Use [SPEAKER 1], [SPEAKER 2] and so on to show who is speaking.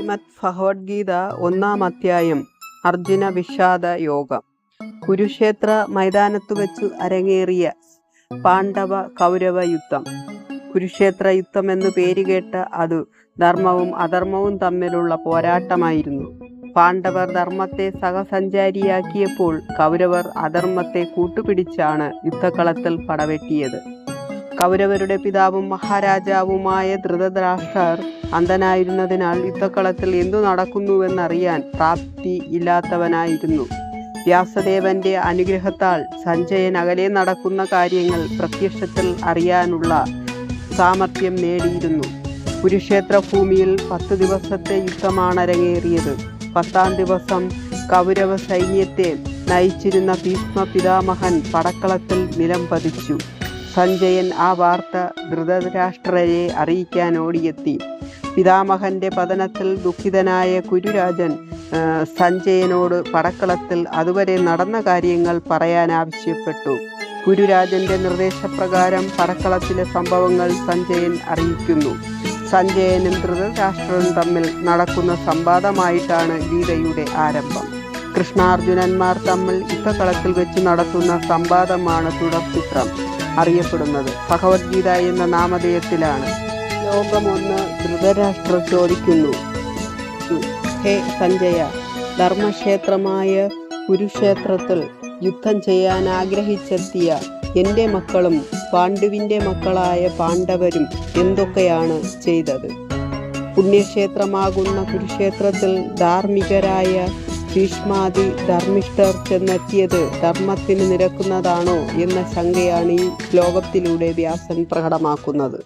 [SPEAKER 1] ശ്രീമദ് ഭഗവത്ഗീത ഒന്നാം അധ്യായം അർജുന വിഷാദ യോഗം. കുരുക്ഷേത്ര മൈതാനത്തു വെച്ച് അരങ്ങേറിയ പാണ്ഡവ കൗരവ യുദ്ധം. കുരുക്ഷേത്ര യുദ്ധം എന്ന് പേരുകേട്ട അത് ധർമ്മവും അധർമ്മവും തമ്മിലുള്ള പോരാട്ടമായിരുന്നു. പാണ്ഡവർ ധർമ്മത്തെ സഹസഞ്ചാരിയാക്കിയപ്പോൾ കൗരവർ അധർമ്മത്തെ കൂട്ടുപിടിച്ചാണ് യുദ്ധക്കളത്തിൽ പടവെട്ടിയത്. കൗരവരുടെ പിതാവും മഹാരാജാവുമായ ധൃതരാഷ്ട്രർ അന്ധനായിരുന്നതിനാൽ യുദ്ധക്കളത്തിൽ എന്തു നടക്കുന്നുവെന്നറിയാൻ പ്രാപ്തി ഇല്ലാത്തവനായിരുന്നു. വ്യാസദേവന്റെ അനുഗ്രഹത്താൽ സഞ്ജയൻ അകലെ നടക്കുന്ന കാര്യങ്ങൾ പ്രത്യക്ഷത്തിൽ അറിയാനുള്ള സാമർഥ്യം നേടിയിരുന്നു. കുരുക്ഷേത്ര ഭൂമിയിൽ പത്ത് ദിവസത്തെ യുദ്ധമാണ് അരങ്ങേറിയത് പത്താം ദിവസം കൗരവ സൈന്യത്തെ നയിച്ചിരുന്ന ഭീഷ്മ പിതാമഹൻ പടക്കളത്തിൽ നിലം പതിച്ചു. സഞ്ജയൻ ആ വാർത്ത ധൃതരാഷ്ട്രരെ അറിയിക്കാൻ ഓടിയെത്തി പിതാമഹന്റെ പതനത്തിൽ ദുഃഖിതനായ കുരുരാജൻ സഞ്ജയനോട് പടക്കളത്തിൽ അതുവരെ നടന്ന കാര്യങ്ങൾ പറയാൻ ആവശ്യപ്പെട്ടു. കുരുരാജന്റെ നിർദ്ദേശപ്രകാരം പടക്കളത്തിലെ സംഭവങ്ങൾ സഞ്ജയൻ അറിയിക്കുന്നു. സഞ്ജയനും ധൃതരാഷ്ട്രവും തമ്മിൽ നടക്കുന്ന സംവാദമായിട്ടാണ് ഗീതയുടെ ആരംഭം. കൃഷ്ണാർജുനന്മാർ തമ്മിൽ യുദ്ധക്കളത്തിൽ വെച്ച് നടത്തുന്ന സംവാദമാണ് തുടർചിത്രം അറിയപ്പെടുന്നത്. ഭഗവത്ഗീത എന്ന നാമധേയത്തിലാണ്. ലോകമൊന്ന് ധൃതരാഷ്ട്ര ചോദിക്കുന്നു. ഹേ സഞ്ജയ ധർമ്മക്ഷേത്രമായ കുരുക്ഷേത്രത്തിൽ യുദ്ധം ചെയ്യാൻ ആഗ്രഹിച്ചെത്തിയ എന്റെ മക്കളും പാണ്ഡുവിന്റെ മക്കളായ പാണ്ഡവരും എന്തൊക്കെയാണ് ചെയ്തത്? പുണ്യക്ഷേത്രമാകുന്ന കുരുക്ഷേത്രത്തിൽ ധാർമ്മികരായ ഭീഷ്മാദി ധർമ്മിഷ്ഠർ ചെന്നെത്തിയത് ധർമ്മത്തിന് നിരക്കുന്നതാണോ എന്ന ശങ്കയാണ് ഈ ശ്ലോകത്തിലൂടെ വ്യാസൻ പ്രകടമാക്കുന്നത്.